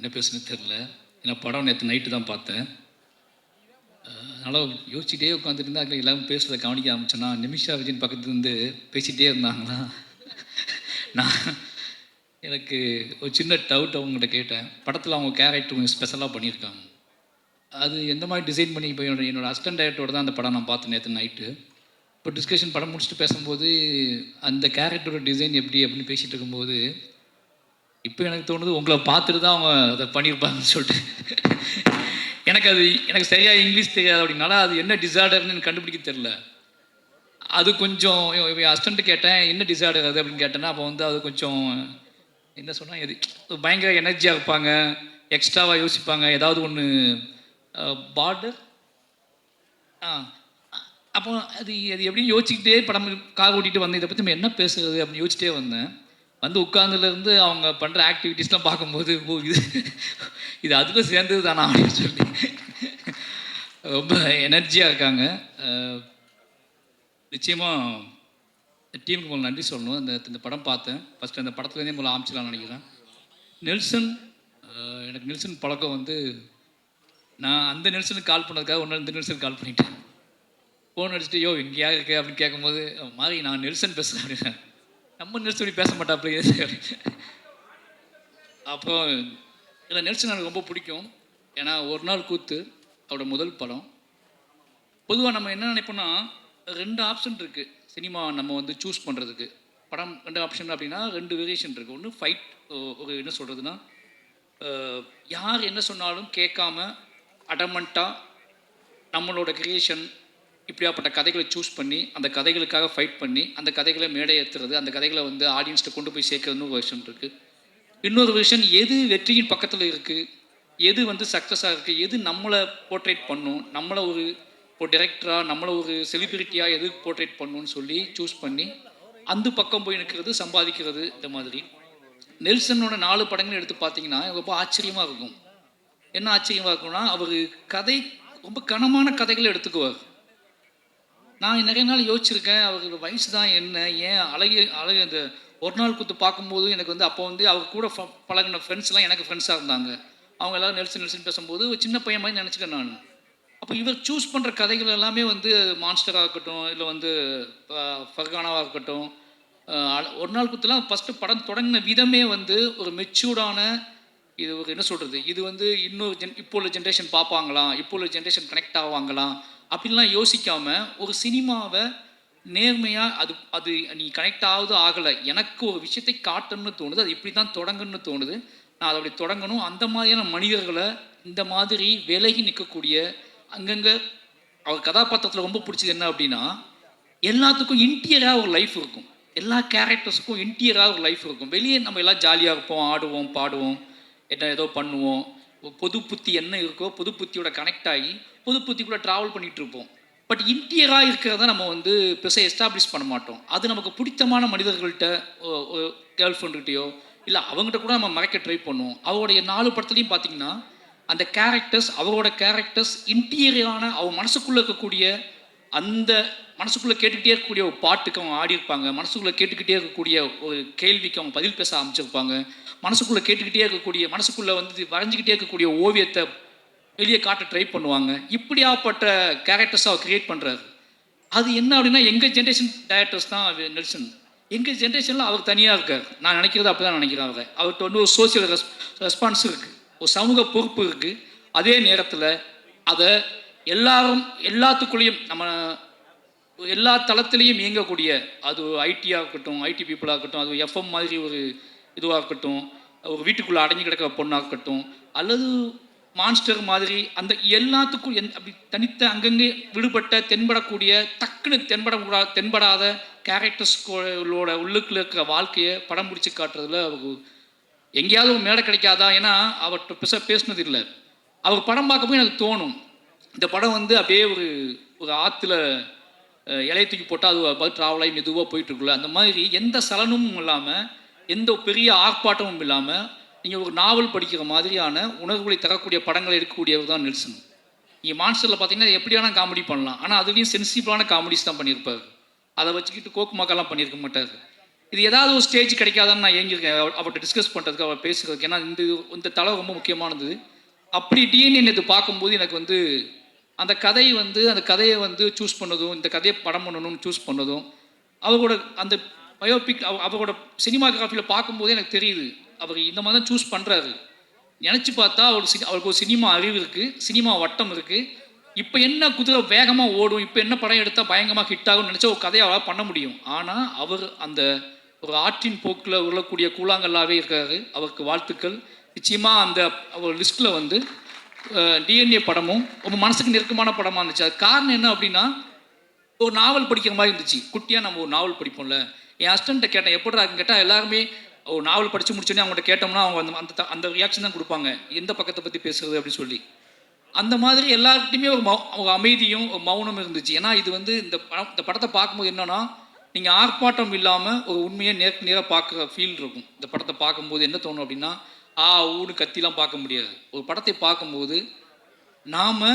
என்ன பேசுன்னு தெரில ஏன்னா படம் நேற்று நைட்டு தான் பார்த்தேன். அதனால் யோசிச்சுட்டே உட்காந்துருந்தா அங்கே எல்லாரும் பேசுகிறத கவனிக்க ஆரம்பிச்சேன்னா நிமிஷா விஜயன் பக்கத்துல இருந்து பேசிகிட்டே இருந்தாங்களா? நான் எனக்கு ஒரு சின்ன டவுட் அவங்ககிட்ட கேட்டேன். படத்தில் அவங்க கேரக்டர் கொஞ்சம் ஸ்பெஷலாக பண்ணியிருக்காங்க. அது எந்த மாதிரி டிசைன் பண்ணி இப்போ என்னோட என்னோட அசிஸ்டன்ட் டைரக்டரோட தான் அந்த படம் நான் பார்த்தேன் நேற்று நைட்டு இப்போ டிஸ்கஷன் படம் முடிச்சுட்டு பேசும்போது அந்த கேரக்டரோட டிசைன் எப்படி அப்படின்னு பேசிகிட்டு இருக்கும்போது இப்போ எனக்கு தோணுது உங்களை பார்த்துட்டு தான் அவங்க அதை பண்ணியிருப்பாங்கன்னு சொல்லிட்டு. எனக்கு அது எனக்கு சரியாக இங்கிலீஷ் தெரியாது அப்படின்னால அது என்ன டிசார்டர்னு கண்டுபிடிக்க தெரில அது கொஞ்சம் அசிஸ்டண்ட்டு கேட்டேன் என்ன டிசார்டர் அது அப்படின்னு கேட்டேன்னா அப்போ வந்து அது கொஞ்சம் என்ன சொன்னால் எது பயங்கர எனர்ஜியாக இருப்பாங்க எக்ஸ்ட்ராவாக யோசிப்பாங்க ஏதாவது ஒன்று பார்டர் ஆ அப்போ அது அது எப்படின்னு யோசிச்சுக்கிட்டே படம் கார் ஓட்டிகிட்டு வந்தேன் இதை பற்றி நம்ம என்ன பேசுறது அப்படின்னு யோசிச்சிட்டே வந்தேன். வந்து உட்காந்துலேருந்து அவங்க பண்ணுற ஆக்டிவிட்டீஸ்லாம் பார்க்கும்போது ஓ இது இது அதில் சேர்ந்தது தானா அப்படின்னு சொல்லி ரொம்ப எனர்ஜியாக இருக்காங்க. நிச்சயமாக டீமுக்கு முதல்ல நன்றி சொல்லணும். இந்த இந்த படம் பார்த்தேன். ஃபஸ்ட்டு அந்த படத்துலேருந்தே முதல்ல ஆமிச்சிடலாம்னு நினைக்கிறேன். நெல்சன் எனக்கு நெல்சன் பழக்கம் வந்து நான் அந்த நெல்சனுக்கு கால் பண்ணதுக்காக ஒன்று இந்த நெல்சனுக்கு கால் பண்ணிட்டேன். ஃபோன் அடிச்சுட்டு யோ எங்கேயா இருக்கு? அப்படின்னு கேட்கும்போது மாதிரி நான் நெல்சன் பேசுகிறேன் அப்படின்னு நம்ம நெல்சன் இப்படி பேச மாட்டாப்ல அப்போ இதில் நெல்சன் எனக்கு ரொம்ப பிடிக்கும். ஏன்னா ஒரு நாள் கூத்து அவரோட முதல் படம். பொதுவாக நம்ம என்ன நினைப்போம்னா ரெண்டு ஆப்ஷன் இருக்குது சினிமா நம்ம வந்து சூஸ் பண்ணுறதுக்கு படம் ரெண்டு ஆப்ஷன் அப்படின்னா ரெண்டு வேரியேஷன் இருக்குது ஒன்று ஃபைட் ஒரு என்ன சொல்கிறதுனா யார் என்ன சொன்னாலும் கேட்காம அடமெண்ட்டாக நம்மளோட கிரியேஷன் இப்படியாப்பட்ட கதைகளை சூஸ் பண்ணி அந்த கதைகளுக்காக ஃபைட் பண்ணி அந்த கதைகளை மேடை ஏற்றுறது அந்த கதைகளை வந்து ஆடியன்ஸ்ட்டு கொண்டு போய் சேர்க்கறதுன்னு ஒரு விஷயம் இருக்குது இன்னொரு விஷயம் எது வெற்றியின் பக்கத்தில் இருக்குது எது வந்து சக்ஸஸாக இருக்குது எது நம்மளை போர்ட்ரேட் பண்ணும்? நம்மளை ஒரு இப்போ டிரெக்டராக நம்மளை ஒரு செலிபிரிட்டியாக எது போர்ட்ரேட் பண்ணணும்னு சொல்லி சூஸ் பண்ணி அந்த பக்கம் போய் நிற்கிறது சம்பாதிக்கிறது இந்த மாதிரி. நெல்சனோட நாலு படங்கள் எடுத்து பார்த்தீங்கன்னா ரொம்ப ஆச்சரியமாக இருக்கும். என்ன ஆச்சரியமாக இருக்கும்னா அவர் கதை ரொம்ப கனமான கதைகளை எடுத்துக்குவார். நான் நிறைய நாள் யோசிச்சிருக்கேன் அவருக்கு வயசு தான் என்ன ஏன் அழகிய அழகிய அந்த ஒரு நாள் குத்து பார்க்கும்போது எனக்கு வந்து அப்போ வந்து அவர் கூட ஃப- ஃப்ரெண்ட்ஸ்லாம் எனக்கு ஃப்ரெண்ட்ஸாக இருந்தாங்க. அவங்க எல்லாரும் நெல்சன் நெல்சன் பேசும்போது ஒரு சின்ன பையன் மாதிரி நினச்சிட்டேன் நான். அப்போ இவர் சூஸ் பண்ணுற கதைகள் எல்லாமே வந்து மான்ஸ்டராக இருக்கட்டும் இல்லை வந்து ஃபர்கானாவாக இருக்கட்டும் அழ- ஒரு நாள் குத்துலாம் ஃபஸ்ட்டு படம் தொடங்கின விதமே வந்து ஒரு மெச்சூர்டான இது ஒரு என்ன சொல்கிறது இது வந்து இன்னொரு ஜென் இப்போ உள்ள ஜென்ரேஷன் பார்ப்பாங்களாம் இப்போ உள்ள ஜென்ரேஷன் கனெக்ட் ஆவாங்களாம். அப்படின்லாம் யோசிக்காமல் ஒரு சினிமாவை நேர்மையாக அது அது நீ கனெக்ட் ஆகுது ஆகலை. எனக்கு ஒரு விஷயத்தை காட்டணும்னு தோணுது அது இப்படி தான் தொடங்கணும்னு தோணுது. நான் அதை அப்படி தொடங்கணும். அந்த மாதிரியான மனிதர்களை இந்த மாதிரி விலகி நிற்கக்கூடிய அங்கங்கே அவர் கதாபாத்திரத்தில் ரொம்ப பிடிச்சது என்ன அப்படின்னா எல்லாத்துக்கும் இன்டீரியராக ஒரு லைஃப் இருக்கும். எல்லா கேரக்டர்ஸுக்கும் இன்டீரியராக ஒரு லைஃப் இருக்கும். வெளியே நம்ம எல்லாம் ஜாலியாக இருப்போம் ஆடுவோம் பாடுவோம் என்ன ஏதோ பண்ணுவோம். பொது புத்தி என்ன இருக்கோ பொது புத்தியோட கனெக்ட் ஆகி பொதுப்பத்திக்குள்ளே ட்ராவல் பண்ணிகிட்டு இருப்போம் பட் இன்டீரியராக இருக்கிறத நம்ம வந்து பெருசாக எஸ்டாப்ளிஷ் பண்ண மாட்டோம். அது நமக்கு பிடித்தமான மனிதர்கள்ட்ட கேர்ள் ஃப்ரெண்டுகிட்டயோ இல்லை அவங்ககிட்ட கூட நம்ம மறைக்க ட்ரை பண்ணுவோம். அவருடைய நாலு படத்துலையும் பார்த்தீங்கன்னா அந்த கேரக்டர்ஸ் அவரோட கேரக்டர்ஸ் இன்டீரியரான அவங்க மனசுக்குள்ளே இருக்கக்கூடிய அந்த மனசுக்குள்ளே கேட்டுக்கிட்டே இருக்கக்கூடிய ஒரு பாட்டுக்கு அவங்க ஆடி இருப்பாங்க மனசுக்குள்ளே கேட்டுக்கிட்டே இருக்கக்கூடிய ஒரு கேள்விக்கு அவங்க பதில் பேச ஆரம்பிச்சிருப்பாங்க. மனசுக்குள்ளே கேட்டுக்கிட்டே இருக்கக்கூடிய மனசுக்குள்ளே வந்து வரைஞ்சிக்கிட்டே இருக்கக்கூடிய ஓவியத்தை வெளியே காட்ட ட்ரை பண்ணுவாங்க. இப்படியாப்பட்ட கேரக்டர்ஸ் அவர் கிரியேட் பண்ணுறாரு அது என்ன அப்படின்னா எங்கள் ஜென்ரேஷன் டேரக்டர்ஸ் தான் நெல்சன். எங்கள் ஜென்ரேஷனில் அவர் தனியாக இருக்கார். நான் நினைக்கிறது அப்படி தான் நினைக்கிறேன் அவரை. அவர்கிட்ட வந்து ஒரு சோசியல் ரெஸ் ரெஸ்பான்ஸ் இருக்குது ஒரு சமூக பொறுப்பு இருக்குது அதே நேரத்தில் அதை எல்லாரும் எல்லாத்துக்குள்ளேயும் நம்ம எல்லா தளத்திலையும் இயங்கக்கூடிய அது ஐடியாக இருக்கட்டும் ஐடி பீப்புளாக இருக்கட்டும் அது எஃப்எம் மாதிரி ஒரு இதுவாக இருக்கட்டும் ஒரு வீட்டுக்குள்ளே அடைஞ்சு கிடக்கிற பொண்ணாக இருக்கட்டும் அல்லது மான்ஸ்டர் மாதிரி அந்த எல்லாத்துக்கும் எந் அப்படி தனித்த அங்கங்கே விடுபட்ட தென்படக்கூடிய டக்குன்னு தென்படக்கூடா தென்படாத கேரக்டர்ஸ்களோட உள்ளுக்குள்ள இருக்கிற வாழ்க்கையை படம் பிடிச்சி காட்டுறதுல அவங்க எங்கேயாவது ஒரு மேடை கிடைக்காதா? ஏன்னா அவர்கிட்ட பெருசாக பேசினது இல்லை. அவர் படம் பார்க்கும்போது எனக்கு தோணும் இந்த படம் வந்து அப்படியே ஒரு ஒரு ஆற்றுல இலைய தூக்கி போட்டால் அது பார்த்து ட்ராவல் ஆகி மெதுவாக போயிட்டுருக்குல்ல அந்த மாதிரி எந்த சலனமும் இல்லாமல் எந்த பெரிய ஆர்ப்பாட்டமும் இல்லாமல் நீங்கள் ஒரு நாவல் படிக்கிற மாதிரியான உணர்வுகளை தரக்கூடிய படங்களை எடுக்கக்கூடியவர் தான் நெல்சன். நீங்கள் மான்ஸ்டரில் பார்த்தீங்கன்னா எப்படியான காமெடி பண்ணலாம். ஆனால் அதுலேயும் சென்சிபிளான காமெடிஸ் தான் பண்ணியிருப்பார். அதை வச்சுக்கிட்டு கோக்கு மக்கள்லாம் பண்ணியிருக்க மாட்டார். இது ஏதாவது ஒரு ஸ்டேஜ் கிடைக்காதான்னு நான் ஏங்கியிருக்கேன். அவர்கிட்ட டிஸ்கஸ் பண்ணுறதுக்கு அவர் பேசுகிறதுக்கு ஏன்னா இந்த இந்த தலை ரொம்ப முக்கியமானது. அப்படி டிஎன்ஏ இது பார்க்கும்போது எனக்கு வந்து அந்த கதை வந்து அந்த கதையை வந்து சூஸ் பண்ணதும் இந்த கதையை படம் பண்ணணும்னு சூஸ் பண்ணதும் அவரோட அந்த பயோபிக் அவரோட சினிமாகிராஃபியில் பார்க்கும்போது எனக்கு தெரியுது. அவர் இந்த மாதிரி தான் சூஸ் பண்ணுறாரு நினச்சி பார்த்தா அவருக்கு சினி அவருக்கு ஒரு சினிமா அறிவு இருக்குது சினிமா வட்டம் இருக்குது இப்போ என்ன குதிரை வேகமாக ஓடும் இப்போ என்ன படம் எடுத்தால் பயங்கரமாக ஹிட் ஆகும்னு நினச்சா ஒரு கதையை அவரால் பண்ண முடியும். ஆனால் அவர் அந்த ஒரு ஆற்றின் போக்கில் உள்ளக்கூடிய கூழாங்கல்லாகவே இருக்காரு. அவருக்கு வாழ்த்துக்கள். நிச்சயமாக அந்த அவர் லிஸ்ட்டில் வந்து டிஎன்ஏ படமும் ரொம்ப மனசுக்கு நெருக்கமான படமாக இருந்துச்சு. அது காரணம் என்ன அப்படின்னா ஒரு நாவல் படிக்கிற மாதிரி இருந்துச்சு. குட்டியாக நம்ம ஒரு நாவல் படிப்போம்ல. என் ஹஸ்டண்ட்டை கேட்டேன் எப்படிடா கேட்டால் எல்லாருமே ஒரு நாவல் படித்து முடிச்சோடனே அவங்கள்ட்ட கேட்டோம்னா அவங்க அந்த அந்த அந்த ரியாக்ஷன் தான் கொடுப்பாங்க. எந்த பக்கத்தை பற்றி பேசுறது அப்படின்னு சொல்லி. அந்த மாதிரி எல்லாருக்கிட்டையுமே ஒரு மௌ ஒரு அமைதியும் ஒரு மௌனம் இருந்துச்சு. ஏன்னா இது வந்து இந்த படம் இந்த படத்தை பார்க்கும்போது என்னன்னா நீங்கள் ஆர்ப்பாட்டம் இல்லாமல் ஒரு உண்மையை நேருக்கு நேராக பார்க்குற ஃபீல் இருக்கும். இந்த படத்தை பார்க்கும்போது என்ன தோணும் அப்படின்னா ஆ ஊன்னு கத்திலாம் பார்க்க முடியாது. ஒரு படத்தை பார்க்கும்போது நாம்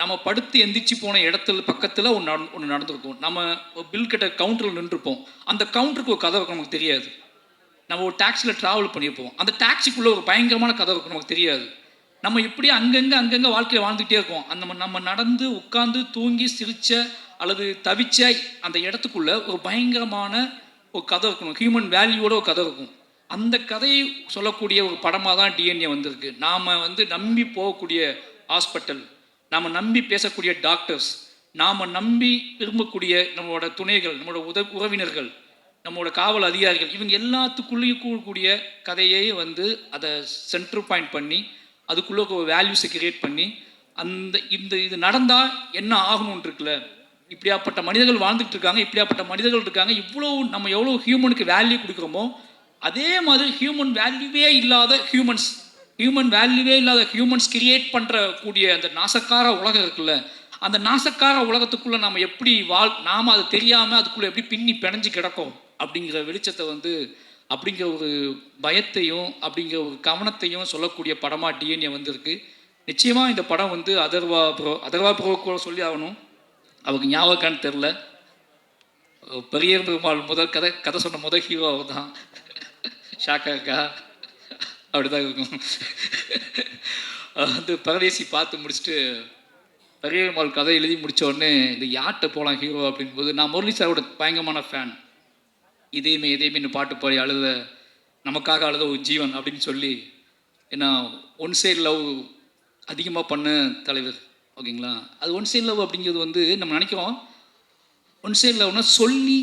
நம்ம படுத்து எந்திரிச்சு போன இடத்துல பக்கத்தில் ஒன்று நட ஒன்று நடந்திருக்கும். நம்ம பில் கிட்ட கவுண்டரில் நின்றுருப்போம். அந்த கவுண்டருக்கு ஒரு கதை நமக்கு தெரியாது. நம்ம ஒரு டாக்ஸியில் ட்ராவல் பண்ணியிருப்போம். அந்த டாக்ஸிக்குள்ளே ஒரு பயங்கரமான கதை இருக்கும் நமக்கு தெரியாது. நம்ம இப்படியே அங்கங்கே அங்கங்கே வாழ்க்கையில் வாழ்ந்துகிட்டே இருக்கோம். அந்த நம்ம- நடந்து உட்காந்து தூங்கி சிரிச்ச அல்லது தவிச்ச அந்த இடத்துக்குள்ளே ஒரு பயங்கரமான ஒரு கதை இருக்கணும் ஹியூமன் வேல்யூவோட ஒரு கதை இருக்கும். அந்த கதையை சொல்லக்கூடிய ஒரு படமாக தான் டிஎன்ஏ வந்திருக்கு. நாம் வந்து நம்பி போகக்கூடிய ஹாஸ்பிட்டல் நாம் நம்பி பேசக்கூடிய டாக்டர்ஸ் நாம் நம்பி விரும்பக்கூடிய நம்மளோட துணைகள் நம்மளோட உத உறவினர்கள் நம்மளோட காவல் அதிகாரிகள் இவங்க எல்லாத்துக்குள்ளேயும் கூடக்கூடிய கதையே வந்து அதை சென்டர் பாயிண்ட் பண்ணி அதுக்குள்ளே ஒரு வேல்யூஸை கிரியேட் பண்ணி அந்த இந்த இது நடந்தால் என்ன ஆகணும்னு இருக்குல்ல? இப்படியாப்பட்ட மனிதர்கள் வாழ்ந்துட்டு இருக்காங்க இப்படியாப்பட்ட மனிதர்கள் இருக்காங்க இவ்வளோ நம்ம எவ்வளோ ஹியூமனுக்கு வேல்யூ கொடுக்குறோமோ அதே மாதிரி ஹியூமன் வேல்யூவே இல்லாத ஹியூமன்ஸ் ஹியூமன் வேல்யூவே இல்லாத ஹியூமன்ஸ் கிரியேட் பண்ணுற கூடிய அந்த நாசக்கார உலகம் இருக்குல்ல? அந்த நாசக்கார உலகத்துக்குள்ளே நம்ம எப்படி வாழ் நாம் அது தெரியாமல் அதுக்குள்ளே எப்படி பின்னி பிணைஞ்சு கிடக்கும்? அப்படிங்கிற வெளிச்சத்தை வந்து அப்படிங்கிற ஒரு பயத்தையும் அப்படிங்கிற ஒரு கவனத்தையும் சொல்லக்கூடிய படமாக டிஎன்ஏ வந்திருக்கு. நிச்சயமாக இந்த படம் வந்து அதர்வா ப்ரோ அதர்வா ப்ரோ கூட சொல்லி ஆகணும். அவருக்கு ஞாபகம்னு தெரில பெரிய பெருமாள் முதல் கதை கதை சொன்ன முதல் ஹீரோ அவர் தான் ஷாக்கா இருக்கா? அப்படிதான் இருக்கும். வந்து பரதேசி பார்த்து முடிச்சுட்டு பெரிய பெருமாள் கதை எழுதி முடித்த உடனே இந்த யார்கிட்ட போகலாம் ஹீரோ அப்படின்போது நான் முரளி சாரோட பயங்கரமான ஃபேன் இதயமே இதேமே பாட்டு பாடி அழுத நமக்காக அழுத ஒரு ஜீவன் அப்படின்னு சொல்லி ஏன்னா ஒன் சைடு லவ் அதிகமாக பண்ண தலைவர். ஓகேங்களா? அது ஒன் சைடு லவ் அப்படிங்கிறது வந்து நம்ம நினைக்கிறோம் ஒன் சைடு லவ்னா சொல்லி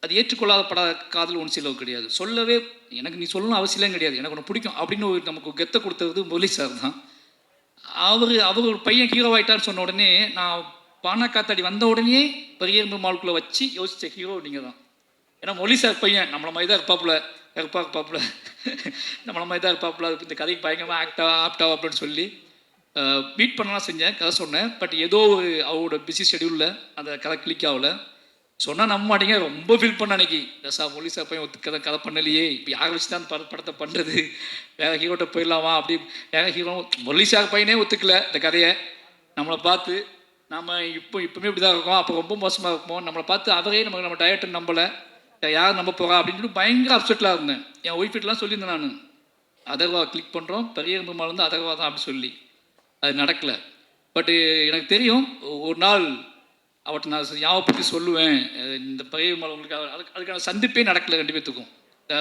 அது ஏற்றுக்கொள்ளாதப்படாத காதல் ஒன் சைடு லவ் கிடையாது. சொல்லவே எனக்கு நீ சொல்லணும் அவசியம் கிடையாது. எனக்கு ஒன்று பிடிக்கும் அப்படின்னு ஒரு நமக்கு கெத்தை கொடுத்தது முரளி சார் தான். அவர் அவர் ஒரு பையன் ஹீரோ சொன்ன உடனே நான் பானா காத்தாடி வந்த உடனே பெரிய மாலுக்குள்ளே வச்சு யோசித்த ஹீரோ நீங்கள் தான் ஏன்னா மொழி சார் பையன் நம்மள மாதிரி தான் இருப்பாப்புல இருப்பா இருப்பாப்புல. நம்மள மாதிரி தான் இருப்பாப்புல. இந்த கதைக்கு பயங்கரமாக ஆக்டா ஆப்டா அப்படின்னு சொல்லி பீட் பண்ணலாம் செஞ்சேன் கதை சொன்னேன். பட் ஏதோ ஒரு அவரோட பிஸி ஷெடியூலில் அந்த கதை கிளிக் ஆகல. சொன்னால் நம்ப மாட்டீங்க ரொம்ப ஃபீல் பண்ண அன்னைக்கு. ரசா மொழி சார் பையன் ஒத்து கதை கதை பண்ணலையே. இப்போ யாரை வச்சு தான் பட படத்தை பண்ணுறது வேற ஹீரோட்ட போயிடலாமா? அப்படி வேற ஹீரோ மொழி சார் பையனே ஒத்துக்கல இந்த கதையை. நம்மளை பார்த்து நம்ம இப்போ இப்பவுமே இப்படி தான் இருக்கோம். அப்போ ரொம்ப மோசமாக இருப்போம் நம்மளை பார்த்து அவரே நமக்கு நம்ம டயட்டை நம்பலை. யார் நம்ப போகிறா அப்படின்னு சொல்லி பயங்கர அப்செட்டில் இருந்தேன். என் ஒய்ஃபிட்டெலாம் சொல்லியிருந்தேன் நான். அதர்வா கிளிக் பண்ணுறோம் பெரிய பெருமாள் வந்து அதர்வா தான் அப்படி சொல்லி. அது நடக்கலை. பட்டு எனக்கு தெரியும் ஒரு நாள் அவர்கிட்ட நான் ஞாபகப்படுத்தி சொல்லுவேன். இந்த பெரிய பெருமாள் உங்களுக்கு அதுக்கு அதுக்கான சந்திப்பே நடக்கலை ரெண்டு பேத்துக்கும்.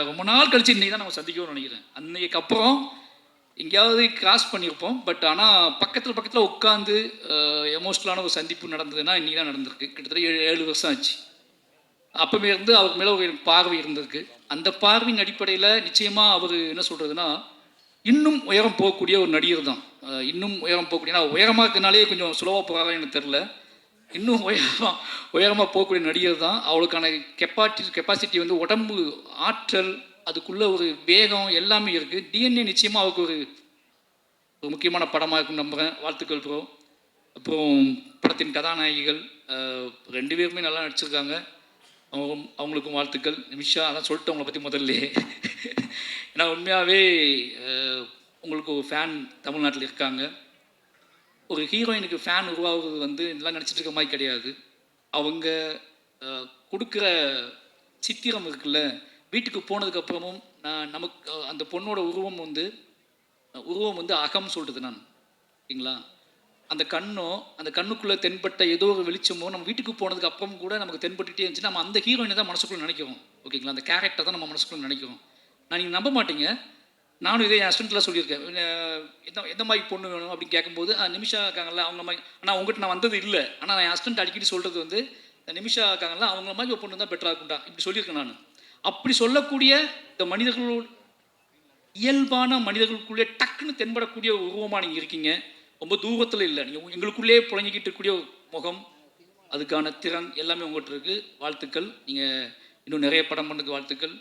ரொம்ப நாள் கழிச்சு இன்றைக்கி தான் நம்ம சந்திக்கணும்னு நினைக்கிறேன். அன்றைக்கு அப்புறம் எங்கேயாவது கிராஸ் பண்ணியிருப்போம். பட் ஆனால் பக்கத்தில் பக்கத்தில் உட்காந்து எமோஷ்னலான ஒரு சந்திப்பு நடந்ததுன்னா இன்றைக்கி தான் நடந்திருக்கு. கிட்டத்தட்ட ஏழு ஏழு வருஷம் ஆச்சு. அப்பவே இருந்து அவருக்கு மேலே ஒரு பார்வை இருந்திருக்கு. அந்த பார்வையின் அடிப்படையில் நிச்சயமாக அவர் என்ன சொல்கிறதுனா இன்னும் உயரம் போகக்கூடிய ஒரு நடிகர் தான். இன்னும் உயரம் போகக்கூடிய நான் உயரமாக இருக்கனாலே கொஞ்சம் சுலவாக போகிறாங்க எனக்கு தெரில இன்னும் உயரமாக உயரமாக போகக்கூடிய நடிகர் தான். அவளுக்கான கெப்பாட்டி கெப்பாசிட்டி வந்து உடம்பு ஆற்றல் அதுக்குள்ள ஒரு வேகம் எல்லாமே இருக்குது டிஎன்ஏ நிச்சயமாக அவருக்கு ஒரு ஒரு முக்கியமான படமாக இருக்கும் நம்புகிறேன் வாழ்த்துக்கள் ப்ரோ அப்புறம் படத்தின் கதாநாயகிகள் ரெண்டு பேருமே நல்லா நடிச்சிருக்காங்க. அவங்க அவங்களுக்கும் வாழ்த்துக்கள். நிமிஷா அதான் சொல்லிட்டு அவங்கள பற்றி முதல்ல. ஏன்னா உண்மையாகவே உங்களுக்கு ஒரு ஃபேன் தமிழ்நாட்டில் இருக்காங்க. ஒரு ஹீரோயினுக்கு ஃபேன் உருவாகுறது வந்து இதெல்லாம் நினச்சிட்டு இருக்க மாதிரி கிடையாது. அவங்க கொடுக்குற சித்திரம் இருக்குல்ல வீட்டுக்கு போனதுக்கப்புறமும் நான் நமக்கு அந்த பொண்ணோட உருவம் வந்து உருவம் வந்து அகம் சொல்கிறது நான். ஓகேங்களா அந்த கண்ணோ அந்த கண்ணுக்குள்ளே தென்பட்ட ஏதோ ஒரு வெளிச்சமோ நம்ம வீட்டுக்கு போனதுக்கு அப்புறம் கூட நமக்கு தென்பட்டுகிட்டே இருந்துச்சு நம்ம அந்த ஹீரோயினை தான் மனசுக்குள்ளே நினைக்கிறோம். ஓகேங்களா அந்த கேரக்டர் தான் நம்ம மனசுக்குள்ளே நினைக்கிறோம். நான் நீங்கள் நம்ப மாட்டீங்க. நானும் இதே என் ஹஸ்பண்ட்லாம் சொல்லியிருக்கேன். எந்த எந்த மாதிரி பொண்ணு வேணும்? அப்படின்னு கேட்கும்போது நிமிஷா இருக்காங்கல்ல அவங்க மாதிரி. ஆனால் உங்கள்கிட்ட நான் வந்தது இல்லை. ஆனால் என் ஹஸ்பண்ட் அடிக்கடி சொல்கிறது வந்து நிமிஷா இருக்காங்கல்ல அவங்க மாதிரி ஒரு பொண்ணு தான் பெட்டராக இருக்கும்டா. இப்படி சொல்லியிருக்கேன் நான். அப்படி சொல்லக்கூடிய இந்த மனிதர்களோட இயல்பான மனிதர்களுக்குள்ளே டக்குன்னு தென்படக்கூடிய உருவமாக நீங்கள் இருக்கீங்க. ரொம்ப தூரத்தில் இல்லை. நீங்கள் எங்களுக்குள்ளே புழங்கிக்கிட்டு இருக்கக்கூடிய முகம் அதுக்கான திறன் எல்லாமே உங்கள்கிட்ட இருக்குது வாழ்த்துக்கள். நீங்கள் இன்னும் நிறைய படம் பண்ணுறதுக்கு வாழ்த்துக்கள்.